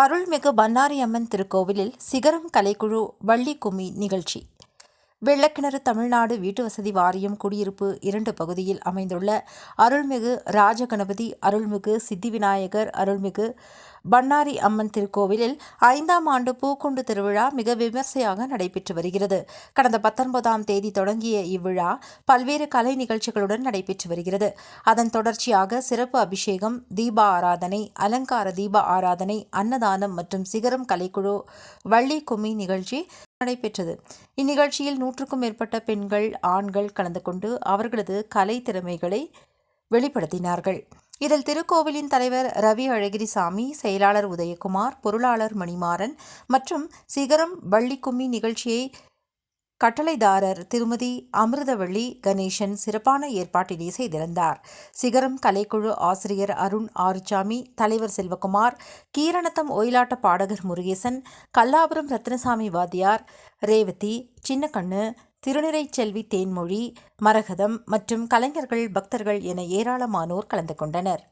அருள்மிகு பன்னாரி அம்மன் திருக்கோவிலில் சிகரம் கலைக்குழு வள்ளி கும்மி நிகழ்ச்சி. வெள்ளக்கிணறு தமிழ்நாடு வீட்டு வசதி வாரியம் குடியிருப்பு இரண்டு பகுதியில் அமைந்துள்ள அருள்மிகு ராஜகணபதி அருள்மிகு சித்தி விநாயகர் அருள்மிகு பன்னாரி அம்மன் திருக்கோவிலில் ஐந்தாம் ஆண்டு பூக்குண்டு திருவிழா மிக விமர்சையாக நடைபெற்று வருகிறது. கடந்த பத்தொன்பதாம் தேதி தொடங்கிய இவ்விழா பல்வேறு கலை நிகழ்ச்சிகளுடன் நடைபெற்று வருகிறது. அதன் தொடர்ச்சியாக சிறப்பு அபிஷேகம் தீப ஆராதனை அலங்கார தீப ஆராதனை அன்னதானம் மற்றும் சிகரம் கலைக்குழு வள்ளி கும்மி நிகழ்ச்சி நடைபெற்றது. இந்நிகழ்ச்சியில் நூற்றுக்கும் மேற்பட்ட பெண்கள் ஆண்கள் கலந்து கொண்டு அவர்களது கலை திறமைகளை வெளிப்படுத்தினார்கள். இதில் திருக்கோவிலின் தலைவர் ரவி அழகிரிசாமி செயலாளர் உதயகுமார் பொருளாளர் மணிமாறன் மற்றும் சிகரம் வள்ளிக்கும்மி நிகழ்ச்சியை கட்டளைதாரர் திருமதி அமிர்தவள்ளி கணேசன் சிறப்பான ஏற்பாட்டினை செய்திருந்தார். சிகரம் கலைக்குழு ஆசிரியர் அருண் ஆறுசாமி தலைவர் செல்வகுமார் கீரணத்தம் ஒயிலாட்ட பாடகர் முருகேசன் கல்லாபுரம் ரத்னசாமி வாத்தியார் ரேவதி சின்னக்கண்ணு திருநிறை செல்வி தேன்மொழி மரகதம் மற்றும் கலைஞர்கள் பக்தர்கள் என ஏராளமானோர் கலந்து கொண்டனர்.